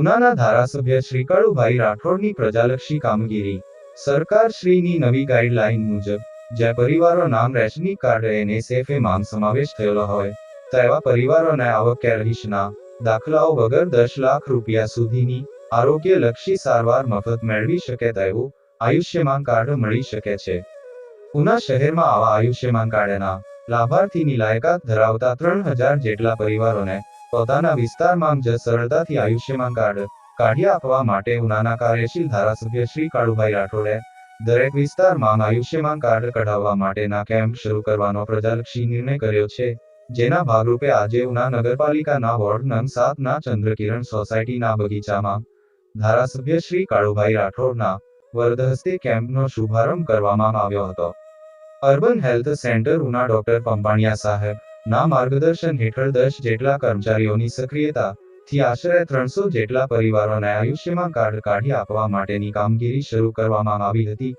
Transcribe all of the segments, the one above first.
ઉનાના ધારાસભ્ય શ્રી કળુભાઈ રાઠોડની પ્રજાલક્ષી કામગીરી. સરકાર શ્રીની નવી ગાઈડલાઈન મુજબ જે પરિવારો નામ રેશનિંગ કાર્ડ એનએસએફએ માંગ સમાવેશ થયેલો હોય તેવા પરિવારોને આવક કે રહીશના દાખલાઓ વગર દસ લાખ રૂપિયા સુધીની આરોગ્યલક્ષી સારવાર મફત મેળવી શકે તેવું આયુષ્યમાન કાર્ડ મળી શકે છે. ઉના શહેરમાં આવા આયુષ્યમાન કાર્ડના લાભાર્થીની લાયકાત ધરાવતા ત્રણ હજાર જેટલા પરિવારોને પોતાના વિસ્તારમાં જ સરળતાથી આયુષ્યમાન કાર્ડ કાઢી આપવા માટે ઉનાના કાર્યશીલ ધારાસભ્ય શ્રી કાળુભાઈ રાઠોડે દરેક વિસ્તારમાં આયુષ્યમાન કાર્ડ કઢાવવા માટેના કેમ્પ શરૂ કરવાનો પ્રજાલક્ષી નિર્ણય કર્યો છે. જેના ભાગરૂપે આજે ઉના નગરપાલિકાના વોર્ડ નંગ સાતના ચંદ્રકિરણ સોસાયટીના બગીચામાં ધારાસભ્ય શ્રી કાળુભાઈ રાઠોડના વરદહસ્તે કેમ્પનો શુભારંભ કરવામાં આવ્યો હતો. Urban health centre Una doctor Pampaniya સાહેબ ના માર્ગદર્શન હેઠળ દસ જેટલા કર્મચારીઓની સક્રિયતા થી આશરે ત્રણસો જેટલા પરિવારોને આયુષ્યમાં કાર્ડ કાઢી આપવા માટેની કામગીરી શરૂ કરવામાં આવી હતી.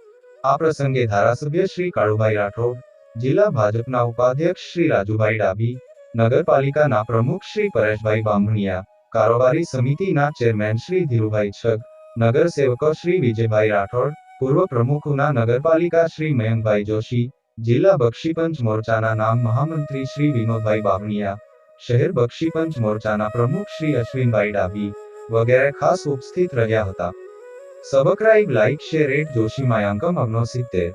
આ પ્રસંગે ધારાસભ્ય શ્રી કાળુભાઈ રાઠોડ, જિલ્લા ભાજપના ઉપાધ્યક્ષ શ્રી રાજુભાઈ ડાભી, નગરપાલિકાના પ્રમુખ શ્રી પરેશભાઈ બામણિયા, કારોબારી સમિતિના ચેરમેન શ્રી ધીરુભાઈ છગ, નગરસેવકો શ્રી વિજયભાઈ રાઠોડ, પૂર્વ પ્રમુખોના નગરપાલિકા શ્રી મયંકભાઈ જોશી જિલ્લા બક્ષીપંચ મોરચાના નામ મહામંત્રી શ્રી વિનોદભાઈ બામણિયા શહેર બક્ષીપંચ મોરચાના પ્રમુખ શ્રી અશ્વિનભાઈ ડાબી વગેરે ખાસ ઉપસ્થિત રહ્યા હતા. Subscribe, like, share, at Joshi માયાંકમ અગ્નો સિત્તેર